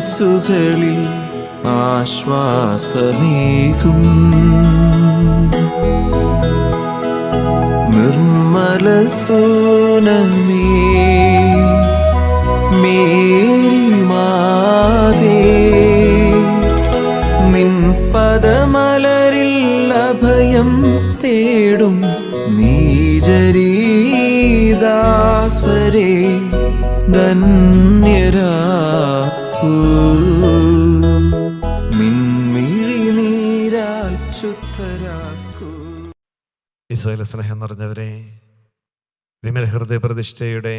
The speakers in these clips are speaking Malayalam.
മനസ്സുകളിൽ ആശ്വാസമേകും. നിർമ്മല സോനമേ മേരി മാതേ നിൻ പദമലരിൽ അഭയം തേടും നീജരീദാസരേ ധന്യരാക്കൂ ഈശോയിലെ സ്നേഹം നിറഞ്ഞവരെ വിമല ഹൃദയ പ്രതിഷ്ഠയുടെ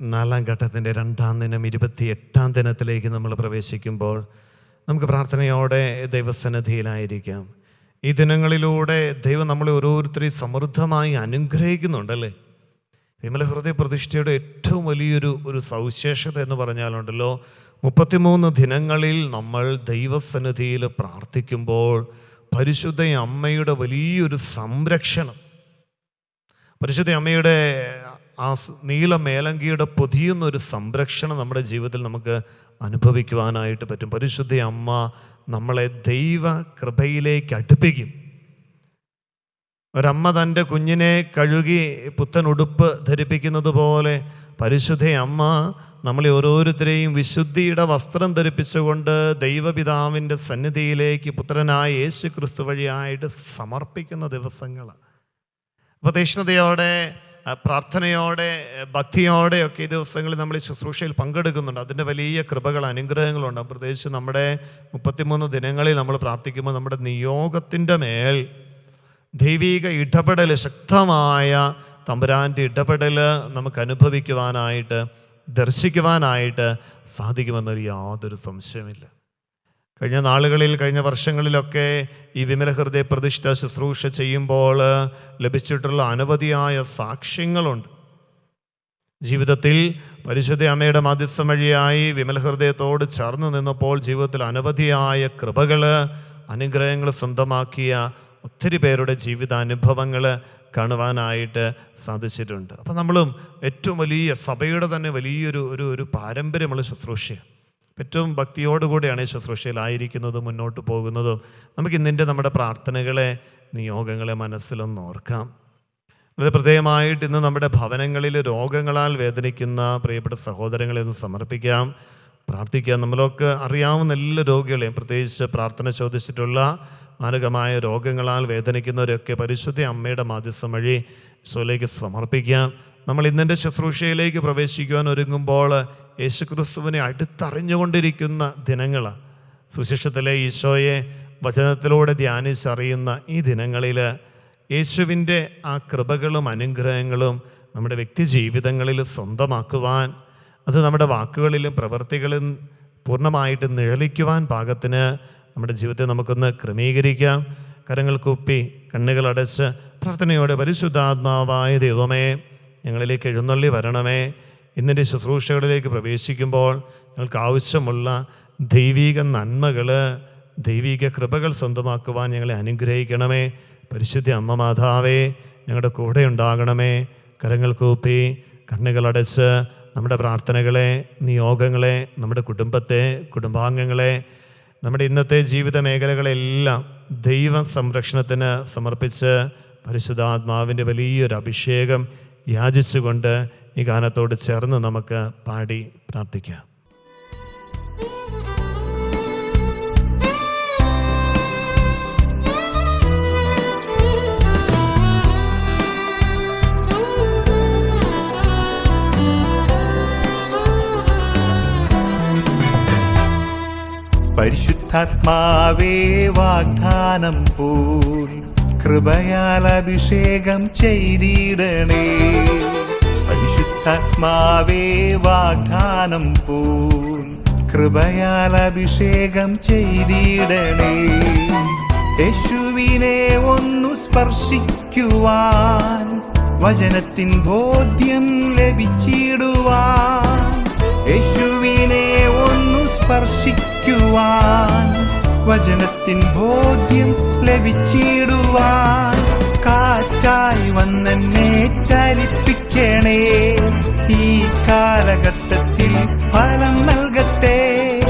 നാലാം ഘട്ടത്തിന്റെ രണ്ടാം ദിനം ഇരുപത്തി എട്ടാം ദിനത്തിലേക്ക് നമ്മൾ പ്രവേശിക്കുമ്പോൾ നമുക്ക് പ്രാർത്ഥനയോടെ ദൈവസന്നിധിയിലായിരിക്കാം. ഈ ദിനങ്ങളിലൂടെ ദൈവം നമ്മളെ ഓരോരുത്തരെയും സമൃദ്ധമായി അനുഗ്രഹിക്കുന്നുണ്ടല്ലേ വിമല ഹൃദയ പ്രതിഷ്ഠയുടെ ഏറ്റവും വലിയൊരു ഒരു സവിശേഷത എന്ന് പറഞ്ഞാലുണ്ടല്ലോ മുപ്പത്തിമൂന്ന് ദിനങ്ങളിൽ നമ്മൾ ദൈവസന്നിധിയിൽ പ്രാർത്ഥിക്കുമ്പോൾ പരിശുദ്ധ അമ്മയുടെ വലിയൊരു സംരക്ഷണം പരിശുദ്ധ അമ്മയുടെ ആ നീല മേലങ്കിയുടെ പൊതിയുന്ന ഒരു സംരക്ഷണം നമ്മുടെ ജീവിതത്തിൽ നമുക്ക് അനുഭവിക്കുവാനായിട്ട് പറ്റും. പരിശുദ്ധ അമ്മ നമ്മളെ ദൈവ കൃപയിലേക്ക് അടുപ്പിക്കും. ഒരമ്മ തന്റെ കുഞ്ഞിനെ കഴുകി പുത്തൻ ഉടുപ്പ് ധരിപ്പിക്കുന്നത് പോലെ പരിശുദ്ധ അമ്മ നമ്മളെ ഓരോരുത്തരെയും വിശുദ്ധിയുടെ വസ്ത്രം ധരിപ്പിച്ചുകൊണ്ട് ദൈവപിതാവിന്റെ സന്നിധിയിലേക്ക് പുത്രനായ യേശു ക്രിസ്തു വഴിയായിട്ട് സമർപ്പിക്കുന്ന ദിവസങ്ങളാണ്. ഉപദേശണതയോടെ ആ, പ്രാർത്ഥനയോടെ ഭക്തിയോടെ ഒക്കെ ഈ ദിവസങ്ങളിൽ നമ്മൾ ശുശ്രൂഷയിൽ പങ്കെടുക്കുന്നുണ്ട്. അതിന്റെ വലിയ കൃപകൾ അനുഗ്രഹങ്ങളുണ്ട്. പ്രത്യേകിച്ച് നമ്മുടെ മുപ്പത്തിമൂന്ന് ദിനങ്ങളിൽ നമ്മൾ പ്രാർത്ഥിക്കുമ്പോൾ നമ്മുടെ നിയോഗത്തിന്റെ മേൽ ദൈവിക ഇടപെടൽ ശക്തമായ തമ്പുരാന്റെ ഇടപെടൽ നമുക്ക് അനുഭവിക്കുവാനായിട്ട് ദർശിക്കുവാനായിട്ട് സാധിക്കുമെന്നൊരു യാതൊരു സംശയമില്ല കഴിഞ്ഞ നാളുകളിൽ കഴിഞ്ഞ വർഷങ്ങളിലൊക്കെ ഈ വിമല ഹൃദയ പ്രതിഷ്ഠ ശുശ്രൂഷ ചെയ്യുമ്പോൾ ലഭിച്ചിട്ടുള്ള അനവധിയായ സാക്ഷ്യങ്ങളുണ്ട്. ജീവിതത്തിൽ പരിശുദ്ധ അമ്മയുടെ മാധ്യസ്ഥ വഴിയായി വിമല ഹൃദയത്തോട് ചേർന്ന് നിന്നപ്പോൾ ജീവിതത്തിൽ അനവധിയായ കൃപകൾ അനുഗ്രഹങ്ങൾ സ്വന്തമാക്കിയ ഒത്തിരി പേരുടെ ജീവിതാനുഭവങ്ങൾ കാണുവാനായിട്ട് സാധിച്ചിട്ടുണ്ട്. അപ്പം നമ്മളും ഏറ്റവും വലിയ സഭയുടെ തന്നെ വലിയൊരു ഒരു ഒരു പാരമ്പര്യമുള്ള ശുശ്രൂഷയാണ്. ഏറ്റവും ഭക്തിയോടുകൂടിയാണ് ശുശ്രൂഷയിലായിരിക്കുന്നതും മുന്നോട്ട് പോകുന്നതും. നമുക്ക് ഇന്നിന്റെ നമ്മുടെ പ്രാർത്ഥനകളെ നിയോഗങ്ങളെ മനസ്സിലൊന്ന് ഓർക്കാം. വളരെ പ്രത്യേകമായിട്ട് ഇന്ന് നമ്മുടെ ഭവനങ്ങളിൽ രോഗങ്ങളാൽ വേദനിക്കുന്ന പ്രിയപ്പെട്ട സഹോദരങ്ങളെ ഒന്ന് സമർപ്പിക്കാം. പ്രാർത്ഥിക്കാം. നമ്മളൊക്കെ അറിയാവുന്ന എല്ലാ രോഗികളെയും പ്രത്യേകിച്ച് പ്രാർത്ഥന ചോദിച്ചിട്ടുള്ള മാരകമായ രോഗങ്ങളാൽ വേദനിക്കുന്നവരൊക്കെ പരിശുദ്ധ അമ്മയുടെ മാധ്യസ്ഥം വഴി ഈശോയിലേക്ക് സമർപ്പിക്കാം. നമ്മൾ ഇന്നിന്റെ ശുശ്രൂഷയിലേക്ക് പ്രവേശിക്കുവാൻ ഒരുങ്ങുമ്പോൾ യേശുക്രിസ്തുവിനെ അടുത്തറിഞ്ഞുകൊണ്ടിരിക്കുന്ന ദിനങ്ങളാണ് സുശേഷത്തിലെ ഈശോയെ വചനത്തിലൂടെ ധ്യാനിച്ചറിയുന്ന ഈ ദിനങ്ങളിൽ യേശുവിന്റെ ആ കൃപകളും അനുഗ്രഹങ്ങളും നമ്മുടെ വ്യക്തി ജീവിതങ്ങളിൽ സ്വന്തമാക്കുവാൻ അത് നമ്മുടെ വാക്കുകളിലും പ്രവൃത്തികളിലും പൂർണമായിട്ട് നിഴലിക്കുവാൻ പാകത്തിന് നമ്മുടെ ജീവിതത്തെ നമുക്കൊന്ന് ക്രമീകരിക്കാം. കരങ്ങൾ കുപ്പി കണ്ണുകൾ അടച്ച് പ്രാർത്ഥനയോടെ പരിശുദ്ധാത്മാവായ ദൈവമേ ഞങ്ങളിലേക്ക് എഴുന്നള്ളി വരണമേ. ഇന്നിന്റെ ശുശ്രൂഷകളിലേക്ക് പ്രവേശിക്കുമ്പോൾ ഞങ്ങൾക്ക് ആവശ്യമുള്ള ദൈവിക നന്മകൾ ദൈവിക കൃപകൾ സ്വന്തമാക്കുവാൻ ഞങ്ങളെ അനുഗ്രഹിക്കണമേ. പരിശുദ്ധ അമ്മ മാതാവേ ഞങ്ങളുടെ കൂടെ ഉണ്ടാകണമേ. കരങ്ങൾ കൂപ്പി കണ്ണുകളടച്ച് നമ്മുടെ പ്രാർത്ഥനകളെ നിയോഗങ്ങളെ നമ്മുടെ കുടുംബത്തെ കുടുംബാംഗങ്ങളെ നമ്മുടെ ഇന്നത്തെ ജീവിത മേഖലകളെല്ലാം ദൈവ സംരക്ഷണത്തിന് സമർപ്പിച്ച് പരിശുദ്ധാത്മാവിന്റെ വലിയൊരു അഭിഷേകം യാചിച്ചുകൊണ്ട് ഈ ഗാനത്തോട് ചേർന്ന് നമുക്ക് പാടി പ്രാർത്ഥിക്കാം. പരിശുദ്ധാത്മാവേ വാഗ്ദാനം പോൽ കൃപയാൽ അഭിഷേകം ചെയ്തിടണേ. പരിശുദ്ധാത്മാവേ വാഗ്ദാനം പൂൻ കൃപയാൽ അഭിഷേകം ചെയ്തിടണേ. യേശുവിനെ ഒന്നു സ്പർശിക്കുവാൻ വചനത്തിൻ ബോധ്യം ലഭിച്ചിടുവാൻ. യേശുവിനെ ഒന്നു സ്പർശിക്കുവാൻ വചനത്തിൻ ബോധ്യം ലഭിച്ചിടുവാൻ. കാറ്റായി വന്നെന്നെ ചലിപ്പിക്കണേ. ഈ കാലഘട്ടത്തിൽ ഫലം നൽകട്ടെ.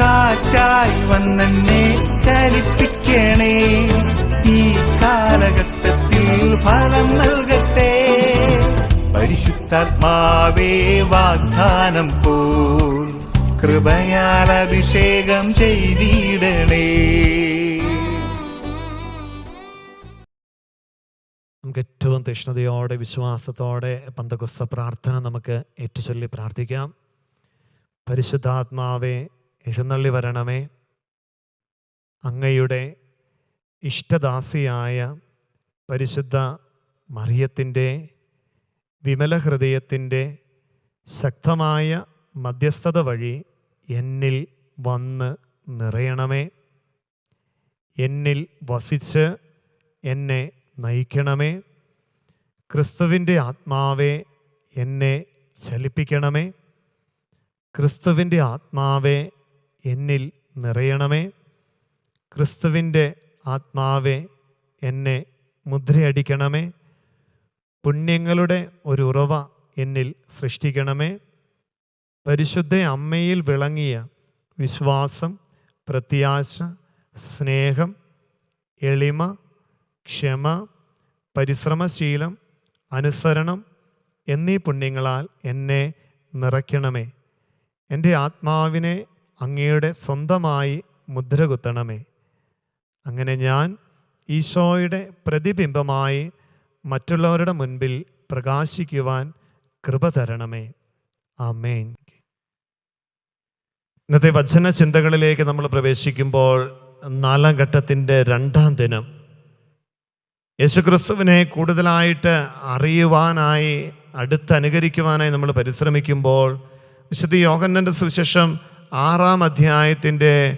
കാറ്റായി വന്നെന്നെ ചലിപ്പിക്കണേ. ഈ കാലഘട്ടത്തിൽ ഫലം നൽകട്ടെ. പരിശുദ്ധാത്മാവേ വാഗ്ദാനം പോൽ കൃപയാൽ അഭിഷേകം ചെയ്തിടണേ. തീഷ്ണതയോടെ വിശ്വാസത്തോടെ പന്തകുസ്ത പ്രാർത്ഥന നമുക്ക് ഏറ്റുചൊല്ലി പ്രാർത്ഥിക്കാം. പരിശുദ്ധാത്മാവെ എഴുന്നള്ളി വരണമേ. അങ്ങയുടെ ഇഷ്ടദാസിയായ പരിശുദ്ധ മറിയത്തിന്റെ വിമല ഹൃദയത്തിന്റെ ശക്തമായ മധ്യസ്ഥത വഴി എന്നിൽ വന്ന് നിറയണമേ. എന്നിൽ വസിച്ച് എന്നെ നയിക്കണമേ. ക്രിസ്തുവിന്റെ ആത്മാവെ എന്നെ ചലിപ്പിക്കണമേ. ക്രിസ്തുവിന്റെ ആത്മാവെ എന്നിൽ നിറയണമേ. ക്രിസ്തുവിന്റെ ആത്മാവെ എന്നെ മുദ്രയടിക്കണമേ. പുണ്യങ്ങളുടെ ഒരു ഉറവ എന്നിൽ സൃഷ്ടിക്കണമേ. പരിശുദ്ധ അമ്മയിൽ വിളങ്ങിയ വിശ്വാസം പ്രത്യാശ സ്നേഹം എളിമ ക്ഷമ പരിശ്രമശീലം അനുസരണം എന്നീ പുണ്യങ്ങളാൽ എന്നെ നിറയ്ക്കണമേ. എന്റെ ആത്മാവിനെ അങ്ങയുടെ സ്വന്തമായി മുദ്രകുത്തണമേ. അങ്ങനെ ഞാൻ ഈശോയുടെ പ്രതിബിംബമായി മറ്റുള്ളവരുടെ മുൻപിൽ പ്രകാശിക്കുവാൻ കൃപ തരണമേ. ആമേൻ. ഇന്നത്തെ വചന ചിന്തകളിലേക്ക് നമ്മൾ പ്രവേശിക്കുമ്പോൾ നാലാം ഘട്ടത്തിന്റെ രണ്ടാം ദിനം യേശുക്രിസ്തുവിനെ കൂടുതലായിട്ട് അറിയുവാനായി അടുത്ത് അനുകരിക്കുവാനായി നമ്മൾ പരിശ്രമിക്കുമ്പോൾ വിശുദ്ധ യോഗന്നന്റെ സുവിശേഷം ആറാം അധ്യായത്തിന്റെ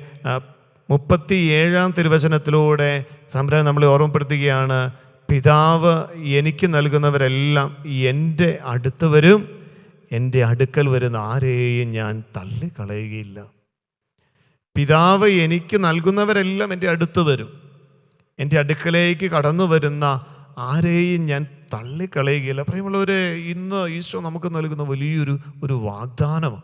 മുപ്പത്തി ഏഴാം തിരുവചനത്തിലൂടെ സംരംഭം നമ്മളെ ഓർമ്മപ്പെടുത്തുകയാണ് പിതാവ് എനിക്ക് നൽകുന്നവരെല്ലാം എന്റെ അടുത്ത് വരും എന്റെ അടുക്കൽ വരുന്ന ആരെയും ഞാൻ തള്ളിക്കളയുകയില്ല. പിതാവ് എനിക്ക് നൽകുന്നവരെല്ലാം എന്റെ അടുത്ത് വരും. എന്റെ അടുക്കലേക്ക് കടന്നു വരുന്ന ആരെയും ഞാൻ തള്ളിക്കളയുകയില്ല. പ്രിയമുള്ളവരെ ഇന്ന് ഈശോ നമുക്ക് നൽകുന്ന വലിയൊരു ഒരു വാഗ്ദാനമാണ്.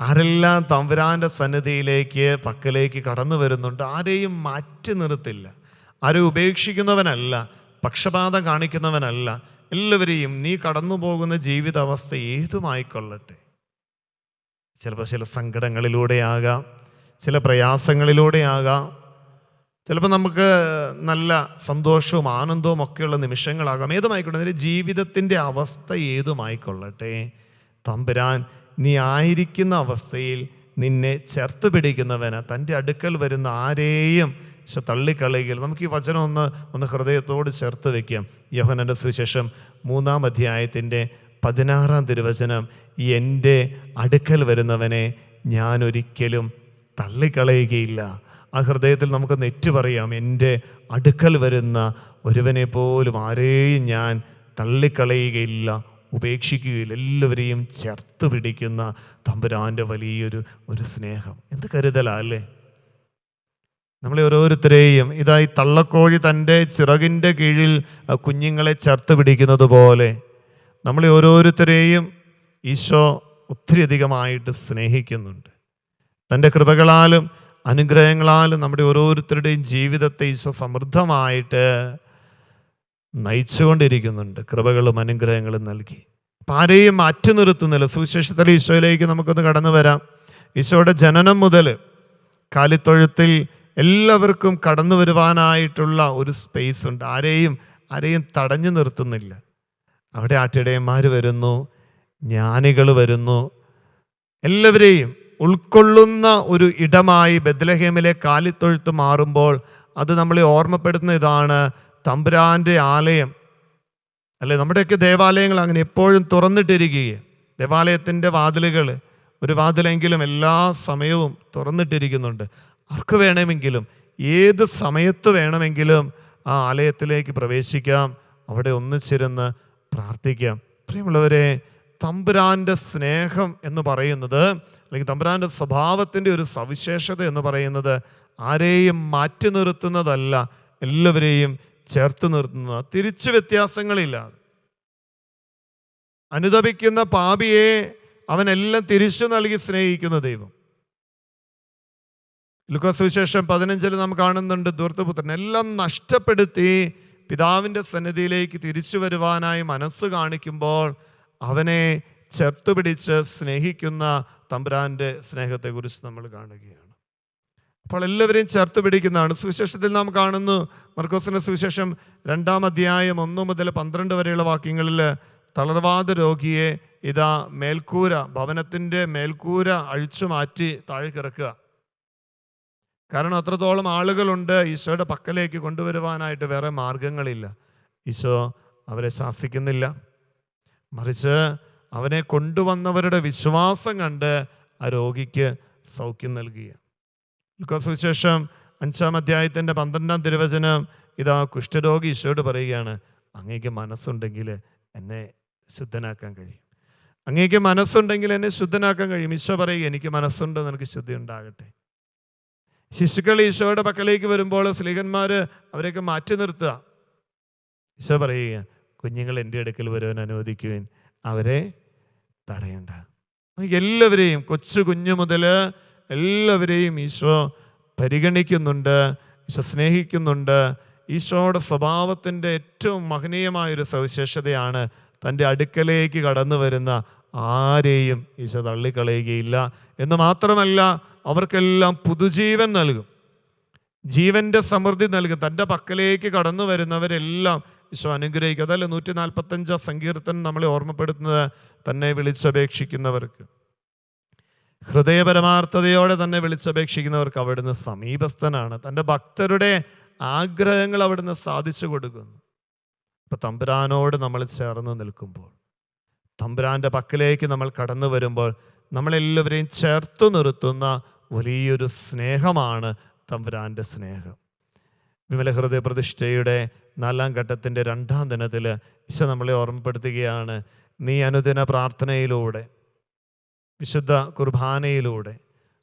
ആരെല്ലാം തമ്പുരാന്റെ സന്നിധിയിലേക്ക് പക്കലേക്ക് കടന്നു വരുന്നുണ്ട് ആരെയും മാറ്റി നിർത്തില്ല. ആരെയും ഉപേക്ഷിക്കുന്നവനല്ല പക്ഷപാതം കാണിക്കുന്നവനല്ല. എല്ലാവരെയും നീ കടന്നു പോകുന്ന ജീവിതാവസ്ഥ ഏതുമായിക്കൊള്ളട്ടെ? ചിലപ്പോൾ ചില സങ്കടങ്ങളിലൂടെയാകാം ചില പ്രയാസങ്ങളിലൂടെയാകാം ചിലപ്പോൾ നമുക്ക് നല്ല സന്തോഷവും ആനന്ദവും ഒക്കെയുള്ള നിമിഷങ്ങളാകാം. ഏതുമായിക്കോട്ടെ അതിന്റെ ജീവിതത്തിന്റെ അവസ്ഥ ഏതുമായിക്കൊള്ളട്ടെ? തമ്പുരാൻ നീ ആയിരിക്കുന്ന അവസ്ഥയിൽ നിന്നെ ചേർത്ത് പിടിക്കുന്നവന് തന്റെ അടുക്കൽ വരുന്ന ആരെയും പക്ഷെ തള്ളിക്കളയുകയിൽ നമുക്ക് ഈ വചനം ഒന്ന് ഒന്ന് ഹൃദയത്തോട് ചേർത്ത് വയ്ക്കാം യോഹനന്റെ സുവിശേഷം മൂന്നാം അധ്യായത്തിന്റെ പതിനാറാം തിരുവചനം എന്റെ അടുക്കൽ വരുന്നവനെ ഞാൻ ഒരിക്കലും തള്ളിക്കളയുകയില്ല. ആ ഹൃദയത്തിൽ നമുക്ക് നെറ്റ് പറയാം. എന്റെ അടുക്കൽ വരുന്ന ഒരുവനെ പോലും ആരെയും ഞാൻ തള്ളിക്കളയുകയില്ല ഉപേക്ഷിക്കുകയില്ല. എല്ലാവരെയും ചേർത്ത് പിടിക്കുന്ന തമ്പുരാന്റെ വലിയൊരു ഒരു സ്നേഹം. എന്ത് കരുതലാ അല്ലേ? നമ്മളെ ഓരോരുത്തരെയും ഇതായി തള്ളക്കോഴി തന്റെ ചിറകിന്റെ കീഴിൽ കുഞ്ഞുങ്ങളെ ചേർത്ത് പിടിക്കുന്നത് പോലെ നമ്മളെ ഓരോരുത്തരെയും ഈശോ ഒത്തിരി അധികമായിട്ട് സ്നേഹിക്കുന്നുണ്ട്. തന്റെ കൃപകളാലും അനുഗ്രഹങ്ങളാലും നമ്മുടെ ഓരോരുത്തരുടെയും ജീവിതത്തെ ഈശോ സമൃദ്ധമായിട്ട് നയിച്ചുകൊണ്ടിരിക്കുന്നുണ്ട്. കൃപകളും അനുഗ്രഹങ്ങളും നൽകി. അപ്പം ആരെയും മാറ്റി നിർത്തുന്നില്ല. സുവിശേഷത്തിൽ ഈശോയിലേക്ക് നമുക്കൊന്ന് കടന്നു വരാം. ഈശോയുടെ ജനനം മുതൽ കാലിത്തൊഴുത്തിൽ എല്ലാവർക്കും കടന്നു വരുവാനായിട്ടുള്ള ഒരു സ്പേസ് ഉണ്ട്. ആരെയും ആരെയും തടഞ്ഞു നിർത്തുന്നില്ല. അവിടെ ആട്ടിടയന്മാർ വരുന്നു ജ്ഞാനികൾ വരുന്നു. എല്ലാവരെയും ഉൾക്കൊള്ളുന്ന ഒരു ഇടമായി ബദ്ലഹേമിലെ കാലിത്തൊഴുത്ത് മാറുമ്പോൾ അത് നമ്മളെ ഓർമ്മപ്പെടുത്തുന്ന ഇതാണ് തമ്പുരാന്റെ ആലയം. അല്ലേ? നമ്മുടെയൊക്കെ ദേവാലയങ്ങൾ അങ്ങനെ എപ്പോഴും തുറന്നിട്ടിരിക്കുകയും ദേവാലയത്തിന്റെ വാതിലുകൾ ഒരു വാതിലെങ്കിലും എല്ലാ സമയവും തുറന്നിട്ടിരിക്കുന്നുണ്ട്. ആർക്ക് വേണമെങ്കിലും ഏത് സമയത്ത് വേണമെങ്കിലും ആ ആലയത്തിലേക്ക് പ്രവേശിക്കാം. അവിടെ ഒന്നിച്ചിരുന്ന് പ്രാർത്ഥിക്കാം. പ്രിയമുള്ളവരെ തമ്പുരാന്റെ സ്നേഹം എന്ന് പറയുന്നത് അല്ലെങ്കിൽ തമ്പുരാന്റെ സ്വഭാവത്തിന്റെ ഒരു സവിശേഷത എന്ന് പറയുന്നത് ആരെയും മാറ്റി നിർത്തുന്നതല്ല എല്ലാവരെയും ചേർത്ത് നിർത്തുന്നത്. തിരിച്ചു വ്യത്യാസങ്ങളില്ലാതെ അനുദപിക്കുന്ന പാപിയെ അവനെല്ലാം തിരിച്ചു നൽകി സ്നേഹിക്കുന്ന ദൈവം. ലുക്കോ സുവിശേഷം പതിനഞ്ചിൽ നാം കാണുന്നുണ്ട് ദൂർത്തപുത്രൻ എല്ലാം നഷ്ടപ്പെടുത്തി പിതാവിന്റെ സന്നിധിയിലേക്ക് തിരിച്ചു വരുവാനായി മനസ്സ് കാണിക്കുമ്പോൾ അവനെ ചേർത്തുപിടിച്ച് സ്നേഹിക്കുന്ന തമ്പുരാന്റെ സ്നേഹത്തെക്കുറിച്ച് നമ്മൾ കാണുകയാണ്. അപ്പോൾ എല്ലാവരെയും ചേർത്ത് പിടിക്കുന്നതാണ് സുവിശേഷത്തിൽ നാം കാണുന്നു മർക്കോസിന്റെ സുവിശേഷം രണ്ടാം അധ്യായം ഒന്ന് മുതൽ പന്ത്രണ്ട് വരെയുള്ള വാക്യങ്ങളിൽ തളർവാദ രോഗിയെ ഇതാ മേൽക്കൂര ഭവനത്തിന്റെ മേൽക്കൂര അഴിച്ചു മാറ്റി താഴെ കിടക്കുക കാരണം അത്രത്തോളം ആളുകളുണ്ട് ഈശോയുടെ പക്കലേക്ക് കൊണ്ടുവരുവാനായിട്ട് വേറെ മാർഗങ്ങളില്ല ഈശോ അവരെ ശാസിക്കുന്നില്ല. മറിച്ച് അവനെ കൊണ്ടുവന്നവരുടെ വിശ്വാസം കണ്ട് ആ രോഗിക്ക് സൗഖ്യം നൽകിയ സുവിശേഷം അഞ്ചാം അധ്യായത്തിന്റെ പന്ത്രണ്ടാം തിരുവചനം ഇതാ കുഷ്ഠരോഗി ഈശോയോട് പറയുകയാണ് അങ്ങേക്ക് മനസ്സുണ്ടെങ്കിൽ എന്നെ ശുദ്ധനാക്കാൻ കഴിയും. അങ്ങേക്ക് മനസ്സുണ്ടെങ്കിൽ എന്നെ ശുദ്ധനാക്കാൻ കഴിയും. ഈശോ പറയുക എനിക്ക് മനസ്സുണ്ട് നിനക്ക് ശുദ്ധി ഉണ്ടാകട്ടെ. ശിശുക്കൾ ഈശോയുടെ പക്കലേക്ക് വരുമ്പോൾ സ്ത്രീകന്മാർ അവരെയൊക്കെ മാറ്റി നിർത്തുക. ഈശോ പറയുക കുഞ്ഞുങ്ങൾ എന്റെ അടുക്കൽ വരുവാൻ അനുവദിക്കുവാൻ. അവരെ തടയണ്ട. എല്ലാവരെയും കൊച്ചു കുഞ്ഞു മുതൽ എല്ലാവരെയും ഈശോ പരിഗണിക്കുന്നുണ്ട് ഈശോ സ്നേഹിക്കുന്നുണ്ട്. ഈശോയുടെ സ്വഭാവത്തിന്റെ ഏറ്റവും മഹനീയമായൊരു സവിശേഷതയാണ് തന്റെ അടുക്കലേക്ക് കടന്നു വരുന്ന ആരെയും ഈശോ തള്ളിക്കളയുകയില്ല. എന്ന് മാത്രമല്ല അവർക്കെല്ലാം പുതുജീവൻ നൽകും. ജീവന്റെ സമൃദ്ധി നൽകും. തന്റെ പക്കലേക്ക് കടന്നു വരുന്നവരെല്ലാം ഈശോ അനുഗ്രഹിക്കും. അതല്ല നൂറ്റി നാൽപ്പത്തഞ്ചാം സങ്കീർത്തനം നമ്മളെ ഓർമ്മപ്പെടുത്തുന്നത്? തന്നെ വിളിച്ചപേക്ഷിക്കുന്നവർക്ക്. ഹൃദയപരമാർത്ഥതയോടെ തന്നെ വിളിച്ചപേക്ഷിക്കുന്നവർക്ക് അവിടുന്ന് സമീപസ്ഥനാണ്. തന്റെ ഭക്തരുടെ ആഗ്രഹങ്ങൾ അവിടുന്ന് സാധിച്ചു കൊടുക്കുന്നു. ഇപ്പൊ തമ്പുരാനോട് നമ്മൾ ചേർന്ന് നിൽക്കുമ്പോൾ തമ്പുരാന്റെ പക്കലേക്ക് നമ്മൾ കടന്നു വരുമ്പോൾ നമ്മളെല്ലാവരെയും ചേർത്തു നിർത്തുന്ന വലിയൊരു സ്നേഹമാണ് തമ്പുരാന്റെ സ്നേഹം. വിമല ഹൃദയ പ്രതിഷ്ഠയുടെ നാലാം ഘട്ടത്തിന്റെ രണ്ടാം ദിനത്തിൽ ഈശോ നമ്മളെ ഓർമ്മപ്പെടുത്തുകയാണ് നീ അനുദിന പ്രാർത്ഥനയിലൂടെ വിശുദ്ധ കുർബാനയിലൂടെ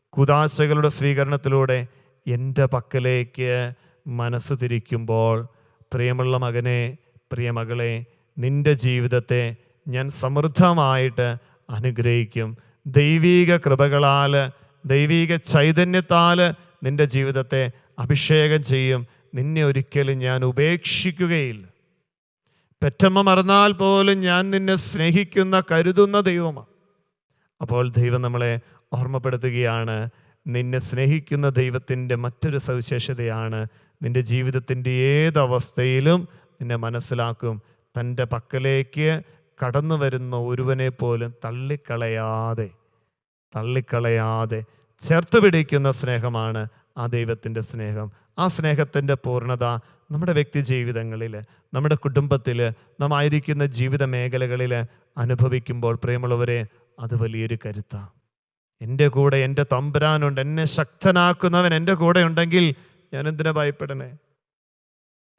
കുദാശകളുടെ സ്വീകരണത്തിലൂടെ എന്റെ പക്കലേക്ക് മനസ്സ് തിരിക്കുമ്പോൾ പ്രിയമുള്ള മകനെ പ്രിയമകളെ നിന്റെ ജീവിതത്തെ ഞാൻ സമൃദ്ധമായിട്ട് അനുഗ്രഹിക്കും. ദൈവീക കൃപകളാൽ ദൈവീക ചൈതന്യത്താൽ നിന്റെ ജീവിതത്തെ അഭിഷേകം ചെയ്യും. നിന്നെ ഒരിക്കലും ഞാൻ ഉപേക്ഷിക്കുകയില്ല. പെറ്റമ്മ മറന്നാൽ പോലും ഞാൻ നിന്നെ സ്നേഹിക്കുന്ന കരുതുന്ന ദൈവമാണ് അപ്പോൾ ദൈവം നമ്മളെ ഓർമ്മപ്പെടുത്തുകയാണ് നിന്നെ സ്നേഹിക്കുന്ന ദൈവത്തിന്റെ മറ്റൊരു സവിശേഷതയാണ് നിന്റെ ജീവിതത്തിന്റെ ഏതവസ്ഥയിലും നിന്നെ മനസ്സിലാക്കും. തന്റെ പക്കലേക്ക് കടന്നു വരുന്ന ഒരുവനെ പോലും തള്ളിക്കളയാതെ തള്ളിക്കളയാതെ ചേർത്ത് പിടിക്കുന്ന സ്നേഹമാണ് ആ ദൈവത്തിന്റെ സ്നേഹം ആ സ്നേഹത്തിന്റെ പൂർണത നമ്മുടെ വ്യക്തി ജീവിതങ്ങളിൽ നമ്മുടെ കുടുംബത്തിൽ നാം ആയിരിക്കുന്ന ജീവിത മേഖലകളിൽ അനുഭവിക്കുമ്പോൾ പ്രിയമുള്ളവരെ അത് വലിയൊരു കരുത്താണ് എന്റെ കൂടെ എന്റെ തമ്പുരാനുണ്ട് എന്നെ ശക്തനാക്കുന്നവൻ എന്റെ കൂടെ ഉണ്ടെങ്കിൽ ഞാൻ എന്തിനാ ഭയപ്പെടണേ?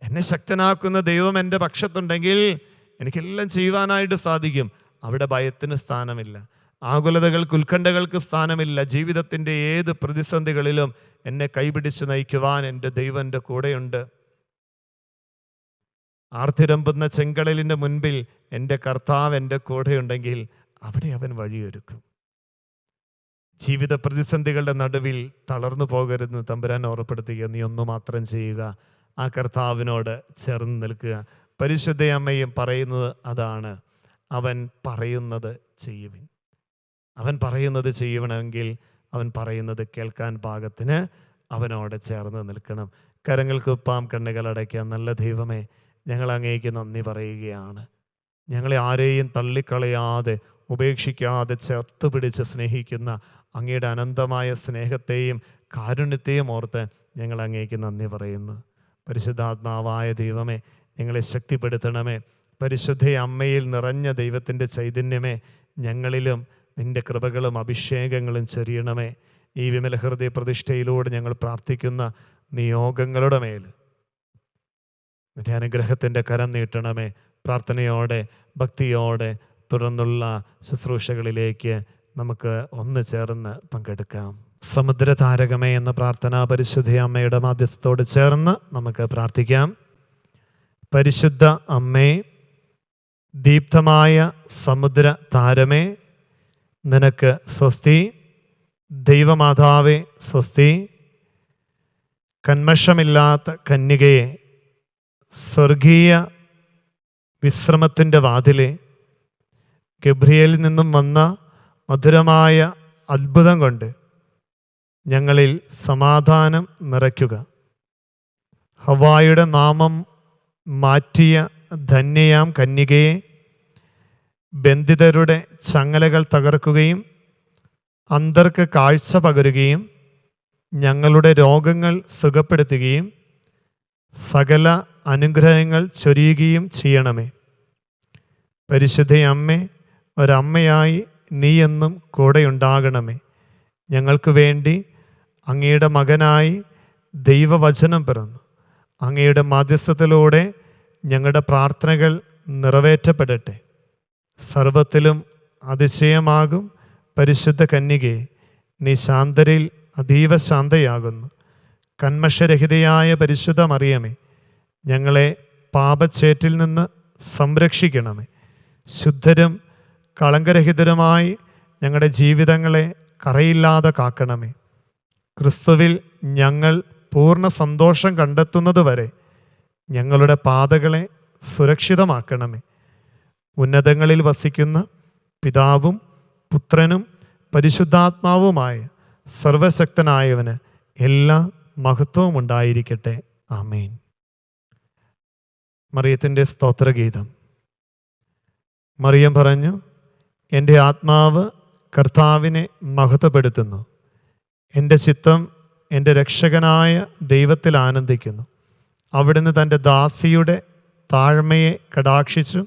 എന്നെ ശക്തനാക്കുന്ന ദൈവം എന്റെ പക്ഷത്തുണ്ടെങ്കിൽ എനിക്കെല്ലാം ചെയ്യുവാനായിട്ട് സാധിക്കും. അവിടെ ഭയത്തിന് സ്ഥാനമില്ല. ആകുലതകൾക്ക് ഉത്കണ്ഠകൾക്ക് സ്ഥാനമില്ല. ജീവിതത്തിന്റെ ഏത് പ്രതിസന്ധികളിലും എന്നെ കൈപിടിച്ച് നയിക്കുവാൻ എന്റെ ദൈവം എന്റെ കൂടെയുണ്ട്. ആർത്തിരമ്പുന്ന ചെങ്കടലിന്റെ മുൻപിൽ എന്റെ കർത്താവ് എന്റെ കൂടെയുണ്ടെങ്കിൽ അവിടെ അവൻ വഴിയൊരുക്കും. ജീവിത പ്രതിസന്ധികളുടെ നടുവിൽ തളർന്നു പോകരുതെന്ന് തമ്പുരാൻ ഓർപ്പെടുത്തുക നീ ഒന്നു മാത്രം ചെയ്യുക. ആ കർത്താവിനോട് ചേർന്ന് നിൽക്കുക. പരിശുദ്ധയമ്മയും പറയുന്നത് അതാണ്. അവൻ പറയുന്നത് ചെയ്യുവിൻ. അവൻ പറയുന്നത് ചെയ്യണമെങ്കിൽ അവൻ പറയുന്നത് കേൾക്കാൻ പാകത്തിന് അവനോട് ചേർന്ന് നിൽക്കണം. കരങ്ങൾക്ക് ഉപ്പാം കണ്ണുകൾ അടയ്ക്കാൻ നല്ല ദൈവമേ ഞങ്ങൾ അങ്ങേക്ക് നന്ദി പറയുകയാണ്. ഞങ്ങളെ ആരെയും തള്ളിക്കളയാതെ ഉപേക്ഷിക്കാതെ ചേർത്ത് പിടിച്ച് സ്നേഹിക്കുന്ന അങ്ങയുടെ അനന്തമായ സ്നേഹത്തെയും കാരുണ്യത്തെയും ഓർത്ത് ഞങ്ങൾ അങ്ങേക്ക് നന്ദി പറയുന്നു. പരിശുദ്ധാത്മാവായ ദൈവമേ ഞങ്ങളെ ശക്തിപ്പെടുത്തണമേ. പരിശുദ്ധ അമ്മയിൽ നിറഞ്ഞ ദൈവത്തിന്റെ ചൈതന്യമേ ഞങ്ങളിലും നിന്റെ കൃപകളും അഭിഷേകങ്ങളും ചെറിയണമേ. ഈ വിമല ഹൃദയ പ്രതിഷ്ഠയിലൂടെ ഞങ്ങൾ പ്രാർത്ഥിക്കുന്ന നിയോഗങ്ങളുടെ മേൽ. നിന്റെ അനുഗ്രഹത്തിന്റെ കരം നീട്ടണമേ. പ്രാർത്ഥനയോടെ ഭക്തിയോടെ തുടർന്നുള്ള ശുശ്രൂഷകളിലേക്ക് നമുക്ക് ഒന്ന് ചേർന്ന് പങ്കെടുക്കാം. സമുദ്രതാരകമേ എന്ന പ്രാർത്ഥന പരിശുദ്ധ അമ്മയുടെ മാധ്യസ്ഥത്തോട് ചേർന്ന് നമുക്ക് പ്രാർത്ഥിക്കാം. പരിശുദ്ധ അമ്മേ ദീപ്തമായ സമുദ്ര താരമേ നിനക്ക് സ്വസ്തി ദൈവമാതാവേ സ്വസ്തി കന്മഷമില്ലാത്ത കന്യകയെ സ്വർഗീയ വിശ്രമത്തിന്റെ വാതിലെ ഗബ്രിയലിൽ നിന്നും വന്ന മധുരമായ അത്ഭുതം കൊണ്ട് ഞങ്ങളിൽ സമാധാനം നിറയ്ക്കുക. ഹവായുടെ നാമം മാറ്റിയ ധന്യയാം കന്യകയെ ബന്ധിതരുടെ ചങ്ങലകൾ തകർക്കുകയും അന്തർക്ക് കാഴ്ച പകരുകയും ഞങ്ങളുടെ രോഗങ്ങൾ സുഖപ്പെടുത്തുകയും സകല അനുഗ്രഹങ്ങൾ ചൊരിയുകയും ചെയ്യണമേ. പരിശുദ്ധ അമ്മേ ഒരമ്മയായി നീ എന്നും കൂടെയുണ്ടാകണമേ ഞങ്ങൾക്ക് വേണ്ടി അങ്ങയുടെ മകനായി ദൈവവചനം പിറന്നു. അങ്ങയുടെ മാധ്യസ്ഥത്തിലൂടെ ഞങ്ങളുടെ പ്രാർത്ഥനകൾ നിറവേറ്റപ്പെടട്ടെ. സർവത്തിലും അതിശയമാകും പരിശുദ്ധ കന്യകെ നീ ശാന്തരയിൽ അതീവ ശാന്തയാകുന്നു. കന്മഷരഹിതയായ പരിശുദ്ധ മറിയമേ ഞങ്ങളെ പാപച്ചേറ്റിൽ നിന്ന് സംരക്ഷിക്കണമേ. ശുദ്ധരും കളങ്കരഹിതരുമായി ഞങ്ങളുടെ ജീവിതങ്ങളെ കറയില്ലാതെ കാക്കണമേ. ക്രിസ്തുവിൽ ഞങ്ങൾ പൂർണ സന്തോഷം കണ്ടെത്തുന്നതുവരെ ഞങ്ങളുടെ പാതകളെ സുരക്ഷിതമാക്കണമേ. ഉന്നതങ്ങളിൽ വസിക്കുന്ന പിതാവും പുത്രനും പരിശുദ്ധാത്മാവുമായ സർവശക്തനായവന് എല്ലാ മഹത്വവും ഉണ്ടായിരിക്കട്ടെ. ആമേൻ. മറിയത്തിന്റെ സ്തോത്രഗീതം. മറിയം പറഞ്ഞു എന്റെ ആത്മാവ് കർത്താവിനെ മഹത്വപ്പെടുത്തുന്നു. എന്റെ ചിത്തം എന്റെ രക്ഷകനായ ദൈവത്തിൽ ആനന്ദിക്കുന്നു. അവിടുന്ന് തന്റെ ദാസിയുടെ താഴ്മയെ കടാക്ഷിച്ചു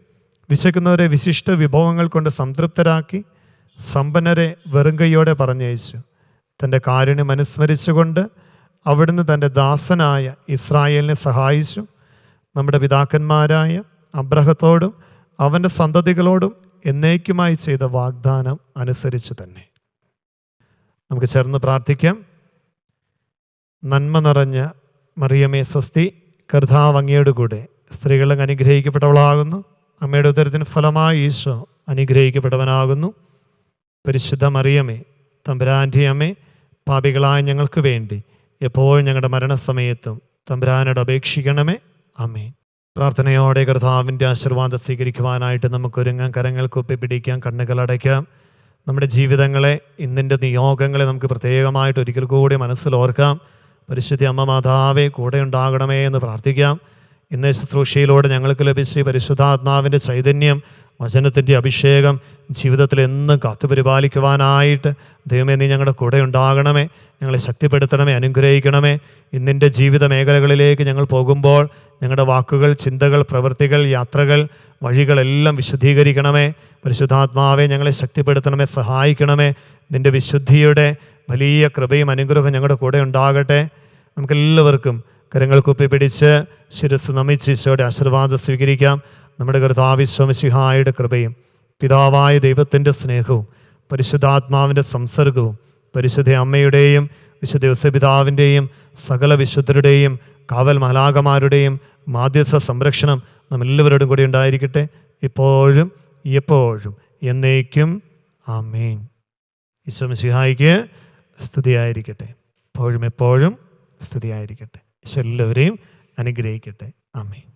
വിശക്കുന്നവരെ വിശിഷ്ട വിഭവങ്ങൾ കൊണ്ട് സംതൃപ്തരാക്കി സമ്പന്നരെ വെറുങ്കയോടെ പറഞ്ഞയച്ചു. തന്റെ കാരുണ്യം അനുസ്മരിച്ചുകൊണ്ട് അവിടുന്ന് തന്റെ ദാസനായ ഇസ്രായേലിനെ സഹായിച്ചു. നമ്മുടെ പിതാക്കന്മാരായ അബ്രഹത്തോടും അവന്റെ സന്തതികളോടും എന്നേക്കുമായി ചെയ്ത വാഗ്ദാനം അനുസരിച്ച് തന്നെ. നമുക്ക് ചേർന്ന് പ്രാർത്ഥിക്കാം. നന്മ നിറഞ്ഞ മറിയമേ സ്വസ്തി കർത്താവ് അങ്ങയോടുകൂടെ സ്ത്രീകളും അനുഗ്രഹിക്കപ്പെട്ടവളാകുന്നു. അമ്മയുടെ ഉദരത്തിന് ഫലമായി ഈശോ അനുഗ്രഹിക്കപ്പെട്ടവനാകുന്നു. പരിശുദ്ധ മറിയമേ തമ്പുരാന്റെ അമ്മേ പാപികളായ ഞങ്ങൾക്ക് വേണ്ടി എപ്പോഴും ഞങ്ങളുടെ മരണസമയത്തും തമ്പുരാനോട് അപേക്ഷിക്കണമേ. അമ്മേ പ്രാർത്ഥനയോടെ കർത്താവിന്റെ ആശീർവാദം സ്വീകരിക്കുവാനായിട്ട് നമുക്ക് ഒരുങ്ങാൻ കരങ്ങൾ കുപ്പി പിടിക്കാം കണ്ണുകളടയ്ക്കാം നമ്മുടെ ജീവിതങ്ങളെ ഇന്നിന്റെ നിയോഗങ്ങളെ നമുക്ക് പ്രത്യേകമായിട്ട് ഒരിക്കൽ കൂടി മനസ്സിലോർക്കാം പരിശുദ്ധ അമ്മ മാതാവേ കൂടെ ഉണ്ടാകണമേ എന്ന് പ്രാർത്ഥിക്കാം. ഇന്ന് ശുശ്രൂഷയിലൂടെ ഞങ്ങൾക്ക് ലഭിച്ച ഈ പരിശുദ്ധാത്മാവിന്റെ ചൈതന്യം വചനത്തിന്റെ അഭിഷേകം ജീവിതത്തിൽ എന്നും കാത്തുപരിപാലിക്കുവാനായിട്ട് ദൈവമേ നീ ഞങ്ങളുടെ കൂടെ ഉണ്ടാകണമേ ഞങ്ങളെ ശക്തിപ്പെടുത്തണമേ അനുഗ്രഹിക്കണമേ. ഇന്നിന്റെ ജീവിത മേഖലകളിലേക്ക് ഞങ്ങൾ പോകുമ്പോൾ ഞങ്ങളുടെ വാക്കുകൾ ചിന്തകൾ പ്രവൃത്തികൾ യാത്രകൾ വഴികളെല്ലാം വിശുദ്ധീകരിക്കണമേ. പരിശുദ്ധാത്മാവെ ഞങ്ങളെ ശക്തിപ്പെടുത്തണമേ സഹായിക്കണമേ. നിന്റെ വിശുദ്ധിയുടെ വലിയ കൃപയും അനുഗ്രഹവും ഞങ്ങളുടെ കൂടെ ഉണ്ടാകട്ടെ. നമുക്കെല്ലാവർക്കും കരങ്ങൾ കുപ്പി പിടിച്ച് ശിരസ് നമിച്ച് ഈശോയുടെ ആശീർവാദം സ്വീകരിക്കാം. നമ്മുടെ കർത്താവിശ്വമിശിഹായുടെ കൃപയും പിതാവായ ദൈവത്തിന്റെ സ്നേഹവും പരിശുദ്ധാത്മാവിന്റെ സംസർഗവും പരിശുദ്ധ അമ്മയുടെയും വിശുദ്ധ യോസപിതാവിന്റെയും സകല വിശുദ്ധരുടെയും കാവൽ മലാകമാരുടെയും മാധ്യസ്ഥ സംരക്ഷണം നമ്മളെല്ലാവരോടും കൂടി ഉണ്ടായിരിക്കട്ടെ. ഇപ്പോഴും എപ്പോഴും എന്നേക്കും. ആമേൻ. ഈശ്വമിശിഹായിക്ക് സ്തുതിയായിരിക്കട്ടെ. എപ്പോഴും എപ്പോഴും സ്തുതിയായിരിക്കട്ടെ. ഈശോ എല്ലാവരെയും അനുഗ്രഹിക്കട്ടെ. ആമേൻ.